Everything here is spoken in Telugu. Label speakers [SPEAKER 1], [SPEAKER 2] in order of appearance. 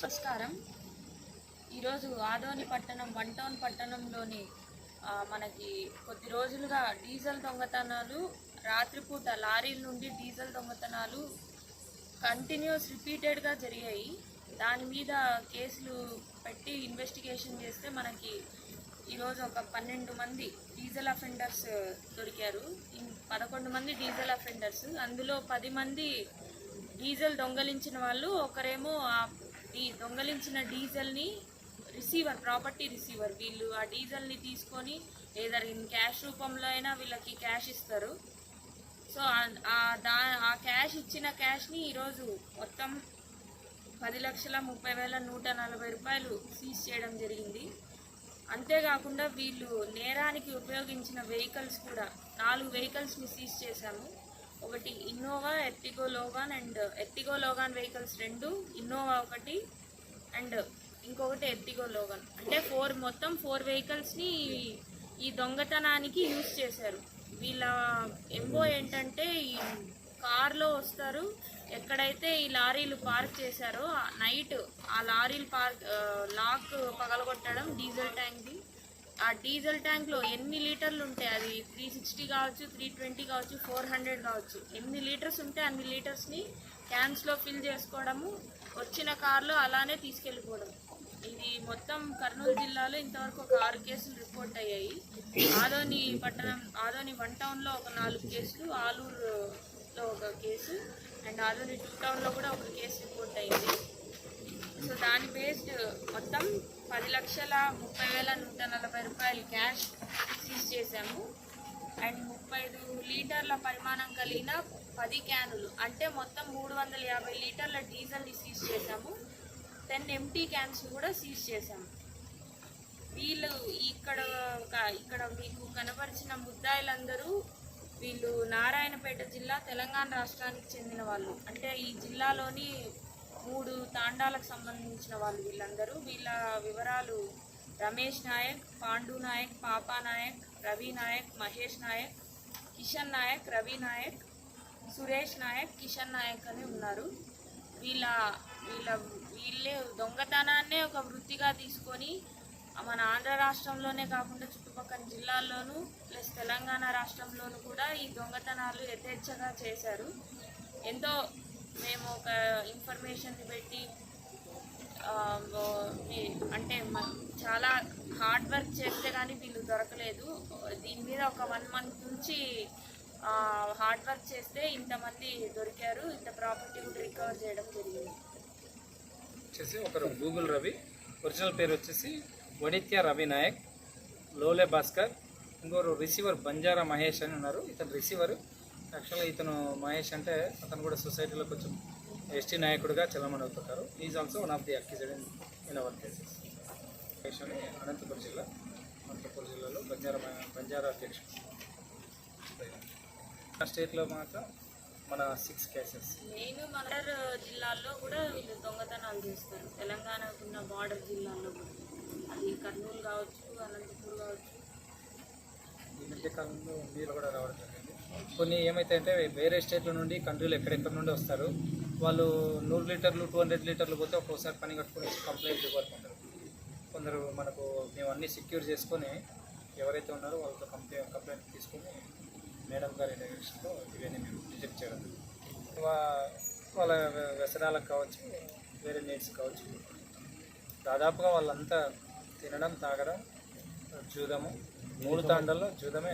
[SPEAKER 1] నమస్కారం. ఈరోజు ఆదోని పట్టణం వన్ టౌన్ పట్టణంలోని మనకి కొద్ది రోజులుగా డీజిల్ దొంగతనాలు రాత్రిపూట లారీల నుండి డీజిల్ దొంగతనాలు కంటిన్యూస్ రిపీటెడ్గా జరిగాయి. దాని మీద కేసులు పెట్టి ఇన్వెస్టిగేషన్ చేస్తే మనకి ఈరోజు ఒక పన్నెండు మంది డీజిల్ అఫెండర్స్ దొరికారు. పదకొండు మంది డీజిల్ అఫెండర్స్ అందులో పది మంది డీజిల్ దొంగలించిన వాళ్ళు ఒకరేమో ఈ దొంగలించిన డీజిల్ని రిసీవర్ ప్రాపర్టీ రిసీవర్ వీళ్ళు ఆ డీజిల్ని తీసుకొని లేదా ఇన్ క్యాష్ రూపంలో అయినా వీళ్ళకి క్యాష్ ఇస్తారు. సో ఆ దా ఆ క్యాష్ ఇచ్చిన క్యాష్ని ఈరోజు మొత్తం పది లక్షల ముప్పై వేల నూట నలభై రూపాయలు సీజ్ చేయడం జరిగింది. అంతేకాకుండా వీళ్ళు నేరానికి ఉపయోగించిన వెహికల్స్ కూడా నాలుగు వెహికల్స్ని సీజ్ చేశాము. ఒకటి Innova Ertiga Logan and Ertiga Logan vehicles రెండు ఇన్నోవా ఒకటి అండ్ ఇంకొకటి ఎర్టిగో లోగాన్ అంటే ఫోర్ మొత్తం ఫోర్ వెహికల్స్ని ఈ దొంగతనానికి యూజ్ చేశారు. వీళ్ళ ఎంబో ఏంటంటే ఈ కార్లో వస్తారు. ఎక్కడైతే ఈ లారీలు పార్క్ చేశారో నైట్ ఆ లారీలు పార్క్ లాక్ పగలగొట్టడం డీజిల్ ట్యాంక్ది. ఆ డీజిల్ ట్యాంక్లో ఎన్ని లీటర్లు ఉంటాయి అది త్రీ సిక్స్టీ కావచ్చు త్రీ ట్వంటీ కావచ్చు ఫోర్ హండ్రెడ్ కావచ్చు. ఎన్ని లీటర్స్ ఉంటే అన్ని లీటర్స్ని క్యాన్స్లో ఫిల్ చేసుకోవడము వచ్చిన కార్లో అలానే తీసుకెళ్ళిపోవడం. ఇది మొత్తం కర్నూలు జిల్లాలో ఇంతవరకు ఒక ఆరు కేసులు రిపోర్ట్ అయ్యాయి. ఆదోని పట్టణం ఆదోని వన్ టౌన్లో ఒక నాలుగు కేసులు ఆలూరులో ఒక కేసు అండ్ ఆదోని టూ టౌన్లో కూడా ఒక కేసు రిపోర్ట్ అయింది. సో దాని బేస్డ్ మొత్తం పది లక్షల ముప్పై వేల నూట నలభై రూపాయలు క్యాష్ సీజ్ చేశాము. అండ్ ముప్పై ఐదు లీటర్ల పరిమాణం కలిగిన పది క్యానులు. అంటే మొత్తం మూడు వందల యాభై లీటర్ల డీజిల్ని సీజ్ చేశాము. టెన్ ఎంటీ క్యాన్స్ కూడా సీజ్ చేశాము. వీళ్ళు ఇక్కడ ఇక్కడ మీకు కనపరిచిన ముద్దాయిలందరూ వీళ్ళు నారాయణపేట జిల్లా తెలంగాణ రాష్ట్రానికి చెందిన వాళ్ళు. అంటే ఈ జిల్లాలోని మూడు తాండాలకు సంబంధించిన వాళ్ళు వీళ్ళందరూ. వీళ్ళ వివరాలు రమేష్ నాయక్ పాండు నాయక్ పాపా నాయక్ రవి నాయక్ మహేష్ నాయక్ కిషన్ నాయక్ రవి నాయక్ సురేష్ నాయక్ కిషన్ నాయక్ అని ఉన్నారు. వీళ్ళ వీళ్ళ వీళ్ళే దొంగతనాన్నే ఒక వృత్తిగా తీసుకొని మన ఆంధ్ర రాష్ట్రంలోనే కాకుండా చుట్టుపక్కల జిల్లాల్లోనూ ప్లస్ తెలంగాణ రాష్ట్రంలోనూ కూడా ఈ దొంగతనాలు యథేచ్ఛగా చేశారు. ఎంతో మేము ఒక ఇన్ఫర్మేషన్ పెట్టి అంటే చాలా హార్డ్ వర్క్ చేస్తే కానీ వీళ్ళు దొరకలేదు. దీని మీద ఒక వన్ మంత్ నుంచి హార్డ్ వర్క్ చేస్తే ఇంతమంది దొరికారు. ఇంత ప్రాపర్టీ కూడా రికవర్ చేయడం జరిగింది.
[SPEAKER 2] వచ్చేసి ఒకరు గూగుల్ రవి ఒరిజినల్ పేరు వచ్చేసి వణిత్య రవి నాయక్ లోలే భాస్కర్ ఇంకోరు రిసీవర్ బంజారా మహేష్ అని ఉన్నారు. ఇతను రిసీవరు యాక్చువల్గా ఇతను మహేష్ అంటే అతను కూడా సొసైటీలో కొంచెం ఎస్టీ నాయకుడిగా చలమని అవుతుంటారు is also one of the accused in in our cases Mahesh అని అనంతపురం జిల్లా అనంతపురం జిల్లాలో బంజారా బంజారా అధ్యక్షుడు. స్టేట్లో మాత్రం మన సిక్స్ కేసెస్
[SPEAKER 1] మెయిన్ మన జిల్లాల్లో కూడా వీళ్ళు దొంగతనాలు చేస్తారు. తెలంగాణకు ఉన్న బార్డర్ జిల్లాల్లో కూడా. అది కర్నూలు కావచ్చు అనంతపూర్ కావచ్చు.
[SPEAKER 2] ఈ మధ్యకాలంలో మీరు కూడా రావడం కొన్ని ఏమైతే అంటే వేరే స్టేట్ల నుండి కంట్రీలు ఎక్కడెక్కడ నుండి వస్తారు. వాళ్ళు నూరు లీటర్లు టూ హండ్రెడ్ లీటర్లు పోతే ఒక్కోసారి పని కట్టుకుని కంప్లైంట్ ఇవ్వకుంటారు కొందరు మనకు మేము అన్నీ సెక్యూర్ చేసుకొని ఎవరైతే ఉన్నారో వాళ్ళతో కంప్లైంట్ కంప్లైంట్ తీసుకొని మేడం గారి డైరెక్షన్లో ఇవన్నీ మేము రిజెక్ట్ చేయడం. వా- వాళ్ళ వ్యసనాలకు కావచ్చు వేరే నీడ్స్ కావచ్చు. దాదాపుగా వాళ్ళంతా తినడం తాగడం జూదము మూడు తాండల్లో జూదమే